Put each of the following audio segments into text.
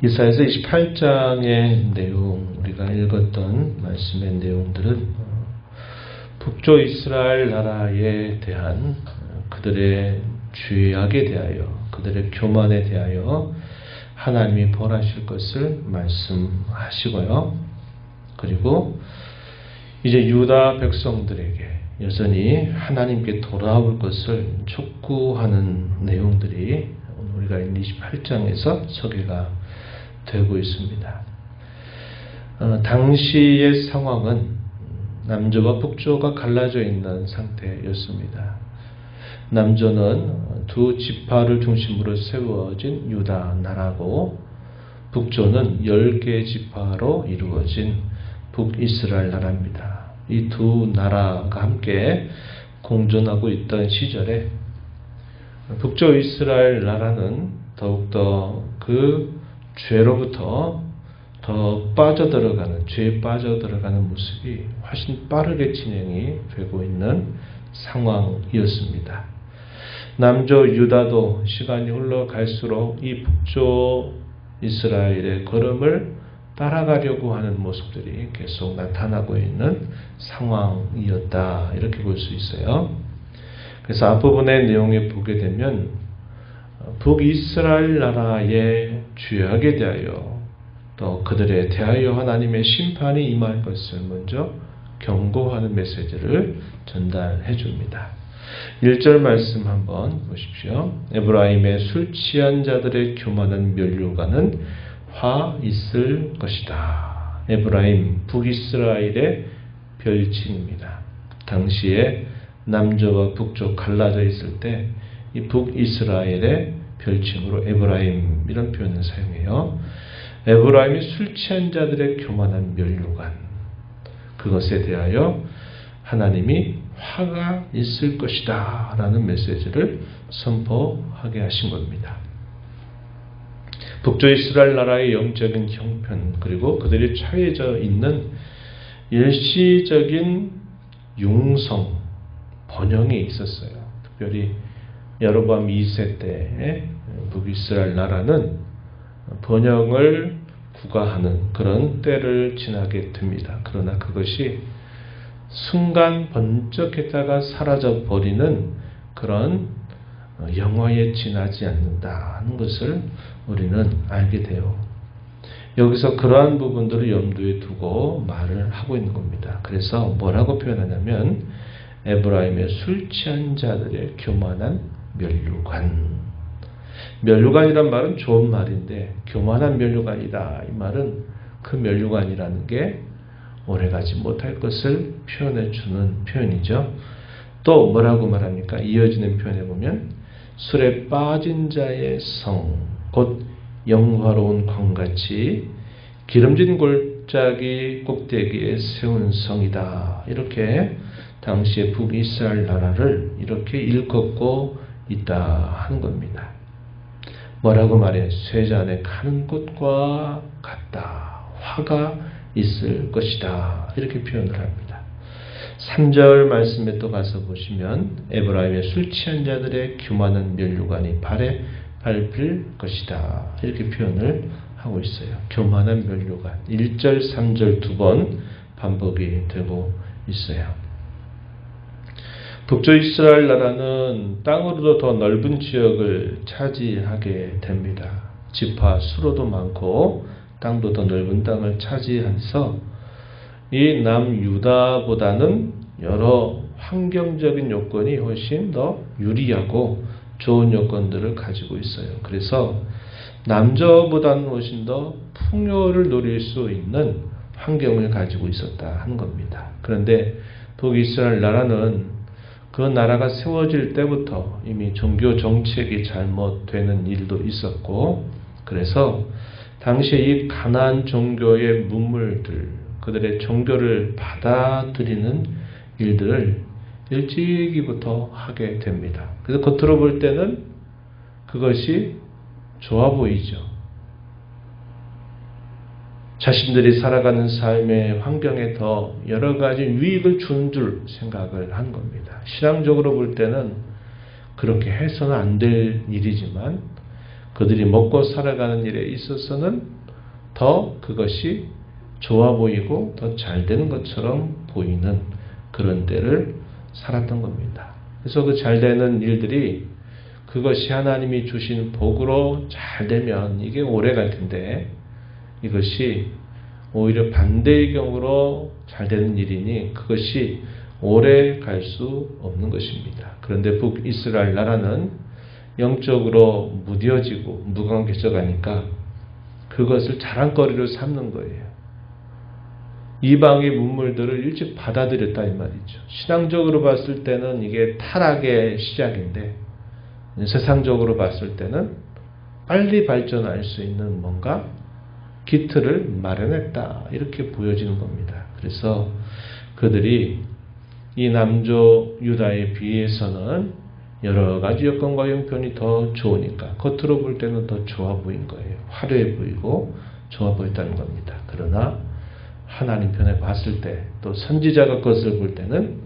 이사에서 28장의 내용, 우리가 읽었던 말씀의 내용들은 어, 북조 이스라엘 나라에 대한 어, 그들의 죄악에 대하여, 그들의 교만에 대하여 하나님이 벌하실 것을 말씀하시고요. 그리고 이제 유다 백성들에게 여전히 하나님께 돌아올 것을 촉구하는 내용들이 우리가 읽는 28장에서 소개가 되고 있습니다. 어, 당시의 상황은 남조와 북조가 갈라져 있는 상태였습니다. 남조는 두 지파를 중심으로 세워진 유다 나라고 북조는 열개 지파로 이루어진 북이스라엘 나라입니다. 이 두 나라가 함께 공존하고 있던 시절에 북조 이스라엘 나라는 더욱더 그 죄로부터 더 빠져들어가는, 죄에 빠져들어가는 모습이 훨씬 빠르게 진행이 되고 있는 상황이었습니다. 남조 유다도 시간이 흘러갈수록 이 북조 이스라엘의 걸음을 따라가려고 하는 모습들이 계속 나타나고 있는 상황이었다. 이렇게 볼 수 있어요. 그래서 앞부분의 내용에 보게 되면 북이스라엘 나라의 죄악에 대하여 또 그들에 대하여 하나님의 심판이 임할 것을 먼저 경고하는 메시지를 전달해 줍니다. 1절 말씀 한번 보십시오. 에브라임의 술 취한 자들의 교만한 멸류관은 화 있을 것이다. 에브라임 북이스라엘의 별칭입니다. 당시에 남조와 북조 갈라져 있을 때 이 북이스라엘의 별칭으로 에브라임 이런 표현을 사용해요. 에브라임이 술 취한 자들의 교만한 멸류관 그것에 대하여 하나님이 화가 있을 것이다 라는 메시지를 선포하게 하신 겁니다. 북조 이스라엘 나라의 영적인 형편 그리고 그들이 처해져 있는 일시적인 융성 번영이 있었어요. 특별히 여로밤 2세 때 북이스라엘 나라는 번영을 구가하는 그런 때를 지나게 됩니다. 그러나 그것이 순간 번쩍했다가 사라져 버리는 그런 영화에 지나지 않는다 하는 것을 우리는 알게 돼요. 여기서 그러한 부분들을 염두에 두고 말을 하고 있는 겁니다. 그래서 뭐라고 표현하냐면 에브라임의 술 취한 자들의 교만한 멸류관. 멸류관이란 말은 좋은 말인데 교만한 멸류관이다. 이 말은 그 멸류관이라는 게 오래가지 못할 것을 표현해 주는 표현이죠. 또 뭐라고 말합니까? 이어지는 표현에 보면 술에 빠진 자의 성, 곧 영화로운 광같이 기름진 골짜기 꼭대기에 세운 성이다. 이렇게 당시의 북이스라엘 나라를 이렇게 일컫고 있다 하는 겁니다. 뭐라고 말해? 쇠잔에 가는 것과 같다. 화가 있을 것이다. 이렇게 표현을 합니다. 3절 말씀에 또 가서 보시면 에브라임의 술 취한 자들의 교만한 멸류관이 발에 밟힐 것이다. 이렇게 표현을 하고 있어요. 교만한 멸류관. 1절, 3절 두 번 반복이 되고 있어요. 북조 이스라엘 나라는 땅으로도 더 넓은 지역을 차지하게 됩니다. 지파 수로도 많고 땅도 더 넓은 땅을 차지해서 이 남유다보다는 여러 환경적인 요건이 훨씬 더 유리하고 좋은 요건들을 가지고 있어요. 그래서 남저보다는 훨씬 더 풍요를 누릴 수 있는 환경을 가지고 있었다 하는 겁니다. 그런데 북이스라엘 나라는 그 나라가 세워질 때부터 이미 종교 정책이 잘못되는 일도 있었고 그래서 당시에 이 가난 종교의 문물들 그들의 종교를 받아들이는 일들을 일찍이부터 하게 됩니다. 그래서 겉으로 볼 때는 그것이 좋아 보이죠. 자신들이 살아가는 삶의 환경에 더 여러 가지 유익을 준줄 생각을 한 겁니다. 신앙적으로 볼 때는 그렇게 해서는 안 될 일이지만 그들이 먹고 살아가는 일에 있어서는 더 그것이 좋아 보이고 더 잘 되는 것처럼 보이는 그런 때를 살았던 겁니다. 그래서 그 잘 되는 일들이 그것이 하나님이 주신 복으로 잘 되면 이게 오래 갈 텐데 이것이 오히려 반대의 경우로 잘 되는 일이니 그것이 오래 갈 수 없는 것입니다. 그런데 북이스라엘 나라는 영적으로 무뎌지고 무관해져 가니까 그것을 자랑거리로 삼는 거예요. 이방의 문물들을 일찍 받아들였다 이 말이죠. 신앙적으로 봤을 때는 이게 타락의 시작인데 세상적으로 봤을 때는 빨리 발전할 수 있는 뭔가 기틀을 마련했다 이렇게 보여지는 겁니다. 그래서 그들이 이 남조 유다에 비해서는 여러 가지 여건과 형편이 더 좋으니까 겉으로 볼 때는 더 좋아 보인 거예요. 화려해 보이고 좋아 보였다는 겁니다. 그러나 하나님 편에 봤을 때 또 선지자가 것을 볼 때는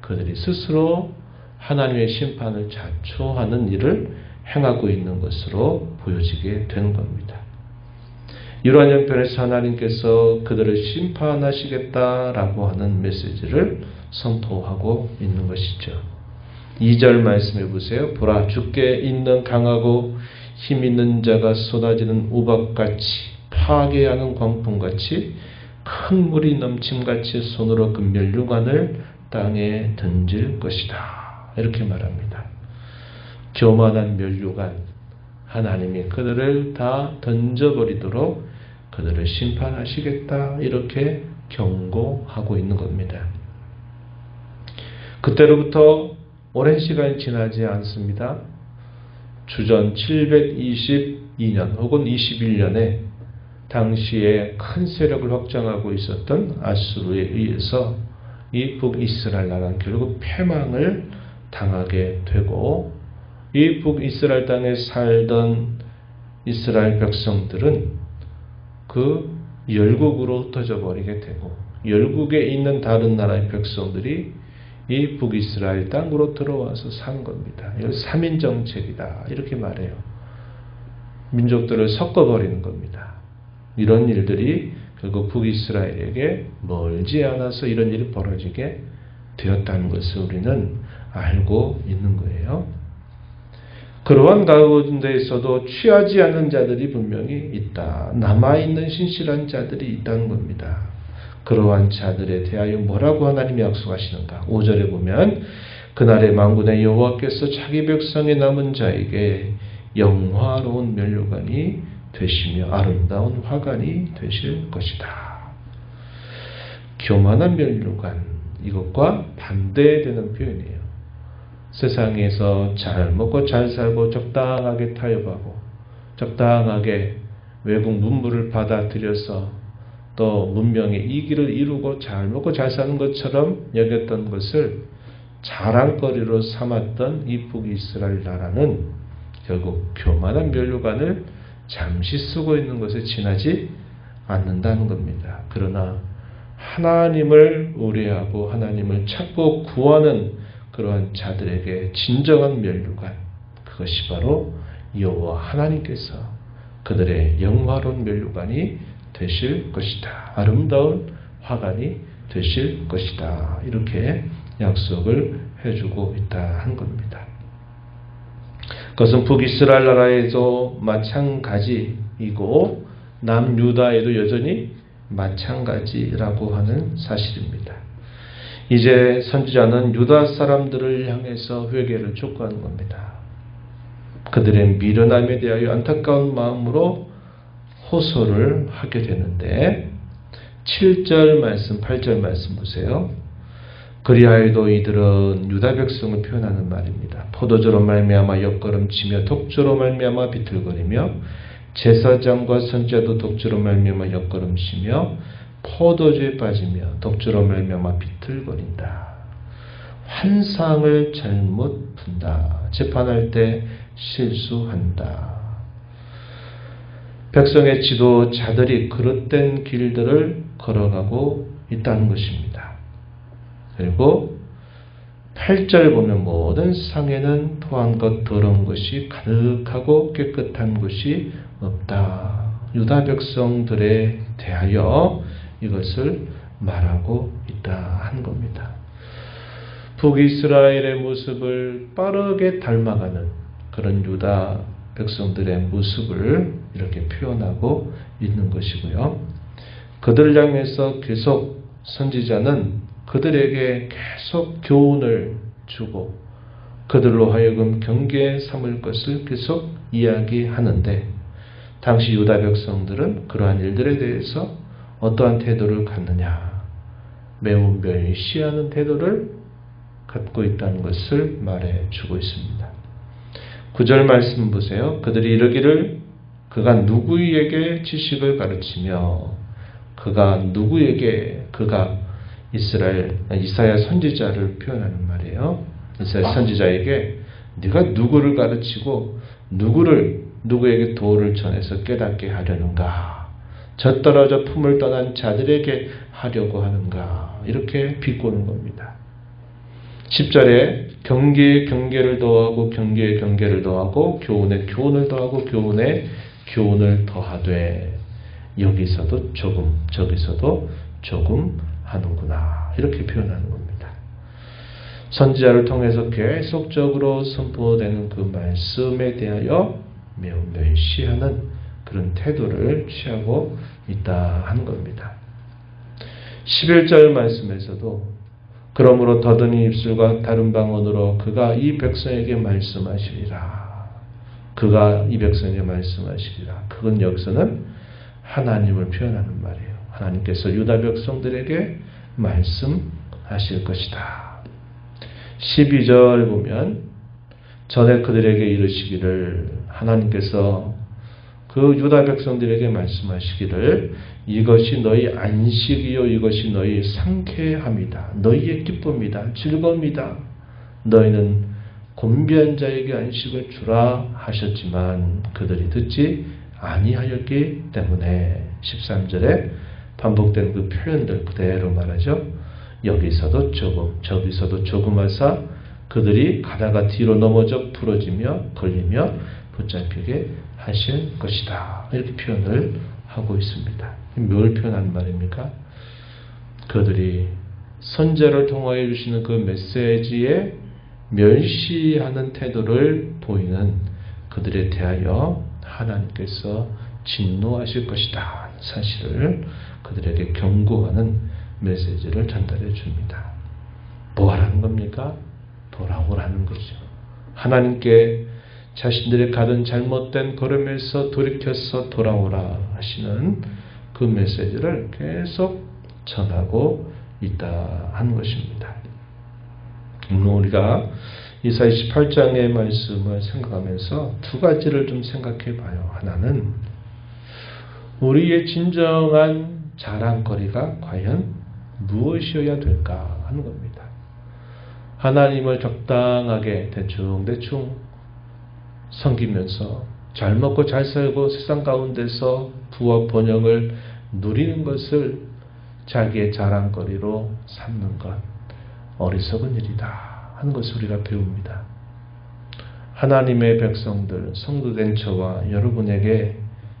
그들이 스스로 하나님의 심판을 자초하는 일을 행하고 있는 것으로 보여지게 되는 겁니다. 이러한 형편에서 하나님께서 그들을 심판하시겠다라고 하는 메시지를 선포하고 있는 것이죠. 2절 말씀해 보세요. 보라 주께 있는 강하고 힘 있는 자가 쏟아지는 우박같이 파괴하는 광풍같이 큰 물이 넘침같이 손으로 그 멸류관을 땅에 던질 것이다. 이렇게 말합니다. 교만한 멸류관 하나님이 그들을 다 던져버리도록 그들을 심판하시겠다. 이렇게 경고하고 있는 겁니다. 그때로부터 오랜 시간이 지나지 않습니다. 주전 722년 혹은 21년에 당시에 큰 세력을 확장하고 있었던 아수르에 의해서 이 북이스라엘 나라는 결국 패망을 당하게 되고 이 북이스라엘 땅에 살던 이스라엘 백성들은 그 열국으로 흩어져 버리게 되고 열국에 있는 다른 나라의 백성들이 이 북이스라엘 땅으로 들어와서 산 겁니다. 이걸 3인 정책이다. 이렇게 말해요. 민족들을 섞어버리는 겁니다. 이런 일들이 결국 북이스라엘에게 멀지 않아서 이런 일이 벌어지게 되었다는 것을 우리는 알고 있는 거예요. 그러한 가운데에서도 취하지 않은 자들이 분명히 있다. 남아있는 신실한 자들이 있다는 겁니다. 그러한 자들에 대하여 뭐라고 하나님이 약속하시는가? 5절에 보면 그날의 망군의 여호와께서 자기 백성의 남은 자에게 영화로운 멸류관이 되시며 아름다운 화관이 되실 것이다. 교만한 멸류관 이것과 반대되는 표현이에요. 세상에서 잘 먹고 잘 살고 적당하게 타협하고 적당하게 외국 문물을 받아들여서 또 문명의 이기를 이루고 잘 먹고 잘 사는 것처럼 여겼던 것을 자랑거리로 삼았던 이 북이스라엘 나라는 결국 교만한 멸류관을 잠시 쓰고 있는 것에 지나지 않는다는 겁니다. 그러나 하나님을 의뢰하고 하나님을 찾고 구하는 그러한 자들에게 진정한 멸류관 그것이 바로 여호와 하나님께서 그들의 영화로운 멸류관이 되실 것이다. 아름다운 화관이 되실 것이다. 이렇게 약속을 해주고 있다 한 겁니다. 그것은 북이스라엘 나라에도 마찬가지이고 남유다에도 여전히 마찬가지라고 하는 사실입니다. 이제 선지자는 유다 사람들을 향해서 회개를 촉구하는 겁니다. 그들의 미련함에 대하여 안타까운 마음으로 호소를 하게 되는데 7절 말씀, 8절 말씀 보세요. 그리하여도 이들은 유다 백성을 표현하는 말입니다. 포도주로 말미암아 옆걸음치며 독주로 말미암아 비틀거리며 제사장과 선자도 독주로 말미암아 옆걸음치며 포도주에 빠지며 독주로 말미암아 비틀거린다. 환상을 잘못 푼다. 재판할 때 실수한다. 백성의 지도자들이 그릇된 길들을 걸어가고 있다는 것입니다. 그리고 8절 보면 모든 상에는 토한 것 더러운 것이 가득하고 깨끗한 것이 없다. 유다 백성들에 대하여 이것을 말하고 있다 한 겁니다. 북이스라엘의 모습을 빠르게 닮아가는 그런 유다 백성들의 모습을 이렇게 표현하고 있는 것이고요. 그들을 향해서 계속 선지자는 그들에게 계속 교훈을 주고 그들로 하여금 경계 삼을 것을 계속 이야기하는데 당시 유다 백성들은 그러한 일들에 대해서 어떠한 태도를 갖느냐 매우 멸시하는 태도를 갖고 있다는 것을 말해 주고 있습니다. 9절 말씀 보세요. 그들이 이르기를 그가 누구에게 지식을 가르치며 그가 누구에게 그가 이스라엘 이사야 선지자를 표현하는 말이에요. 이사야 선지자에게 네가 누구를 가르치고 누구를 누구에게 도를 전해서 깨닫게 하려는가? 젖떨어져 품을 떠난 자들에게 하려고 하는가? 이렇게 비꼬는 겁니다. 10절에 경계에 경계를 더하고 경계에 경계를 더하고 교훈에 교훈을 더하고 교훈에 교훈을 더하되 여기서도 조금 저기서도 조금 하는구나 이렇게 표현하는 겁니다. 선지자를 통해서 계속적으로 선포되는 그 말씀에 대하여 매우 멸시하는 그런 태도를 취하고 있다 하는 겁니다. 11절 말씀에서도 그러므로 더듬이 입술과 다른 방언으로 그가 이 백성에게 말씀하시리라. 그가 이 백성에게 말씀하시리라. 그건 여기서는 하나님을 표현하는 말이에요. 하나님께서 유다 백성들에게 말씀하실 것이다. 12절 보면 전에 그들에게 이르시기를 하나님께서 그 유다 백성들에게 말씀하시기를 이것이 너희 안식이요 이것이 너희 상쾌함이다. 너희의 기쁨이다. 즐거움이다. 너희는 곤비한 자에게 안식을 주라 하셨지만 그들이 듣지 아니하였기 때문에 13절에 반복된 그 표현들 그대로 말하죠. 여기서도 조금 저기서도 조금 하사 그들이 가다가 뒤로 넘어져 부러지며 걸리며 붙잡히게 하실 것이다. 이렇게 표현을 하고 있습니다. 뭘 표현하는 말입니까? 그들이 선제를 통하여 주시는 그 메시지에 멸시하는 태도를 보이는 그들에 대하여 하나님께서 진노하실 것이다. 사실을 그들에게 경고하는 메시지를 전달해 줍니다. 뭐 하라는 겁니까? 돌아오라는 거죠. 하나님께 자신들의 가던 잘못된 걸음에서 돌이켜서 돌아오라 하시는 그 메시지를 계속 전하고 있다 하는 것입니다. 오늘 우리가 이사 28장의 말씀을 생각하면서 두 가지를 좀 생각해 봐요. 하나는 우리의 진정한 자랑거리가 과연 무엇이어야 될까 하는 겁니다. 하나님을 적당하게 대충대충 섬기면서 잘 먹고 잘 살고 세상 가운데서 부와 번영을 누리는 것을 자기의 자랑거리로 삼는 것 어리석은 일이다 하는 것을 우리가 배웁니다. 하나님의 백성들, 성도된 저와 여러분에게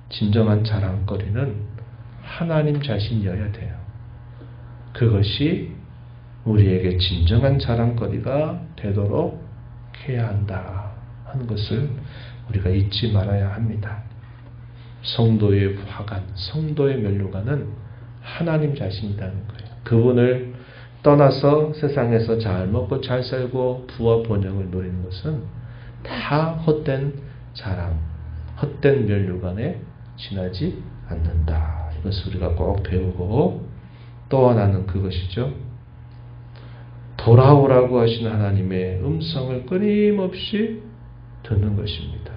진정한 자랑거리는 하나님 자신이어야 돼요. 그것이 우리에게 진정한 자랑거리가 되도록 해야 한다 하는 것을 우리가 잊지 말아야 합니다. 성도의 화관, 성도의 면류관은 하나님 자신이라는 거예요. 그분을 떠나서 세상에서 잘 먹고 잘 살고 부와 번영을 누리는 것은 다 헛된 자랑, 헛된 면류관에 지나지 않는다. 이것을 우리가 꼭 배우고 또 하나는 그것이죠. 돌아오라고 하시는 하나님의 음성을 끊임없이 듣는 것입니다.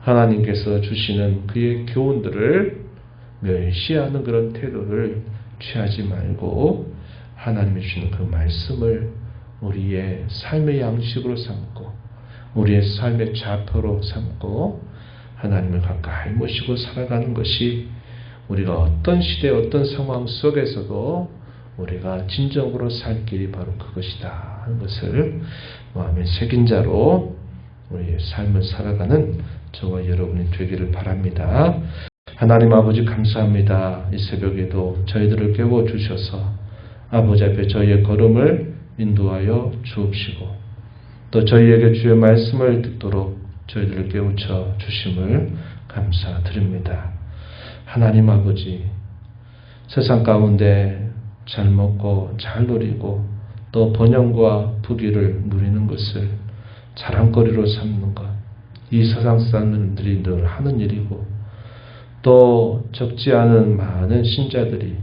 하나님께서 주시는 그의 교훈들을 멸시하는 그런 태도를 취하지 말고 하나님이 주시는 그 말씀을 우리의 삶의 양식으로 삼고 우리의 삶의 좌표로 삼고 하나님을 가까이 모시고 살아가는 것이 우리가 어떤 시대 어떤 상황 속에서도 우리가 진정으로 살 길이 바로 그것이다 하는 것을 마음에 새긴 자로 우리의 삶을 살아가는 저와 여러분이 되기를 바랍니다. 하나님 아버지 감사합니다. 이 새벽에도 저희들을 깨워 주셔서 아버지 앞에 저희의 걸음을 인도하여 주옵시고 또 저희에게 주의 말씀을 듣도록 저희들을 깨우쳐 주심을 감사드립니다. 하나님 아버지 세상 가운데 잘 먹고 잘 누리고 또 번영과 부귀를 누리는 것을 자랑거리로 삼는 것. 이 세상 사람들이 늘 하는 일이고 또 적지 않은 많은 신자들이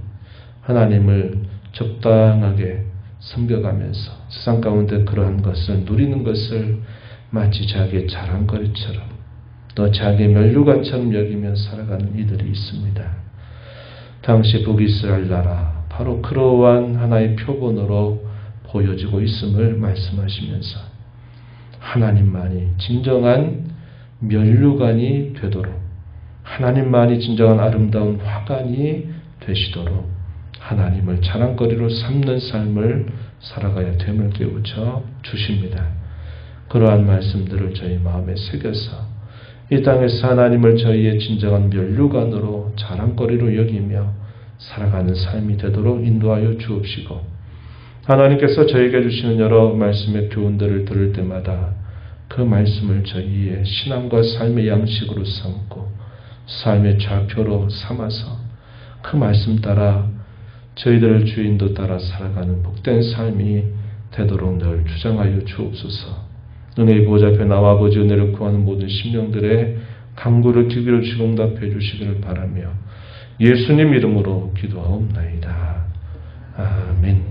하나님을 적당하게 섬겨가면서 세상 가운데 그러한 것을 누리는 것을 마치 자기의 자랑거리처럼 또 자기의 멸류관처럼 여기며 살아가는 이들이 있습니다. 당시 북이스라엘 나라 바로 그러한 하나의 표본으로 보여지고 있음을 말씀하시면서 하나님만이 진정한 면류관이 되도록 하나님만이 진정한 아름다운 화관이 되시도록 하나님을 자랑거리로 삼는 삶을 살아가야 됨을 깨우쳐 주십니다. 그러한 말씀들을 저희 마음에 새겨서 이 땅에서 하나님을 저희의 진정한 면류관으로 자랑거리로 여기며 살아가는 삶이 되도록 인도하여 주옵시고 하나님께서 저에게 주시는 여러 말씀의 교훈들을 들을 때마다 그 말씀을 저희의 신앙과 삶의 양식으로 삼고 삶의 좌표로 삼아서 그 말씀 따라 저희들을 주인도 따라 살아가는 복된 삶이 되도록 늘 주장하여 주옵소서. 은혜의 보좌 앞에 나와 아버지 은혜를 구하는 모든 심령들의 강구를 기기로 주공답해 주시기를 바라며 예수님 이름으로 기도하옵나이다. 아멘.